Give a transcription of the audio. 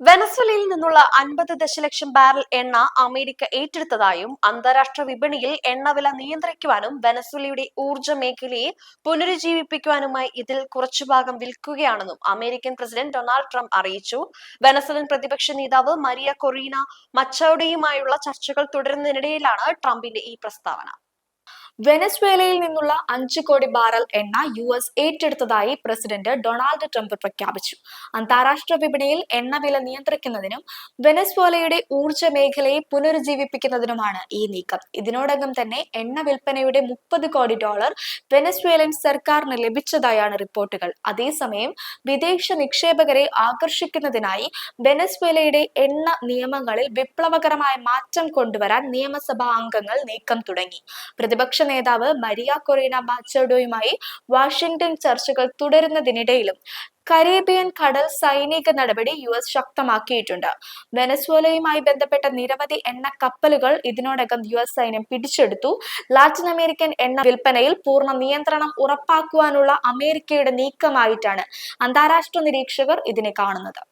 വെനസ്വലയിൽ നിന്നുള്ള അൻപത് ദശലക്ഷം ബാരൽ എണ്ണ അമേരിക്ക ഏറ്റെടുത്തതായും അന്താരാഷ്ട്ര വിപണിയിൽ എണ്ണവില നിയന്ത്രിക്കുവാനും വെനസ്വലയുടെ ഊർജ മേഖലയെ പുനരുജ്ജീവിപ്പിക്കുവാനുമായി ഇതിൽ കുറച്ചു ഭാഗം വിൽക്കുകയാണെന്നും അമേരിക്കൻ പ്രസിഡന്റ് ഡൊണാൾഡ് ട്രംപ് അറിയിച്ചു. വെനസ്വലൻ പ്രതിപക്ഷ നേതാവ് മരിയ കൊറീന മച്ചോഡയുമായുള്ള ചർച്ചകൾ തുടരുന്നതിനിടയിലാണ് ട്രംപിന്റെ ഈ പ്രസ്താവന. വെനസ്വേലയിൽ നിന്നുള്ള അഞ്ച് കോടി ബാരൽ എണ്ണ യു എസ് ഏറ്റെടുത്തതായി പ്രസിഡന്റ് ഡൊണാൾഡ് ട്രംപ് പ്രഖ്യാപിച്ചു. അന്താരാഷ്ട്ര വിപണിയിൽ എണ്ണ വില നിയന്ത്രിക്കുന്നതിനും വെനസ്വേലയുടെ ഊർജ മേഖലയെ പുനരുജ്ജീവിപ്പിക്കുന്നതിനുമാണ് ഈ നീക്കം. ഇതിനോടകം തന്നെ എണ്ണ വിൽപ്പനയുടെ മുപ്പത് കോടി ഡോളർ വെനസ്വേലൻ സർക്കാരിന് ലഭിച്ചതായാണ് റിപ്പോർട്ടുകൾ. അതേസമയം വിദേശ നിക്ഷേപകരെ ആകർഷിക്കുന്നതിനായി വെനസ്വേലയുടെ എണ്ണ നിയമങ്ങളിൽ വിപ്ലവകരമായ മാറ്റം കൊണ്ടുവരാൻ നിയമസഭാ അംഗങ്ങൾ നീക്കം തുടങ്ങി. പ്രതിപക്ഷ നേതാവ് മരിയ കൊറീന മാച്ചോഡോയുമായി വാഷിംഗ്ടൺ ചർച്ചകൾ തുടരുന്നതിനിടയിലും കരീബിയൻ കടൽ സൈനിക നടപടി യു എസ് ശക്തമാക്കിയിട്ടുണ്ട്. വെനസ്വേലയുമായി ബന്ധപ്പെട്ട നിരവധി എണ്ണ കപ്പലുകൾ ഇതിനോടകം യു എസ് സൈന്യം പിടിച്ചെടുത്തു. ലാറ്റിൻ അമേരിക്കൻ എണ്ണ വിൽപ്പനയിൽ പൂർണ നിയന്ത്രണം ഉറപ്പാക്കുവാനുള്ള അമേരിക്കയുടെ നീക്കമായിട്ടാണ് അന്താരാഷ്ട്ര നിരീക്ഷകർ ഇതിനെ കാണുന്നത്.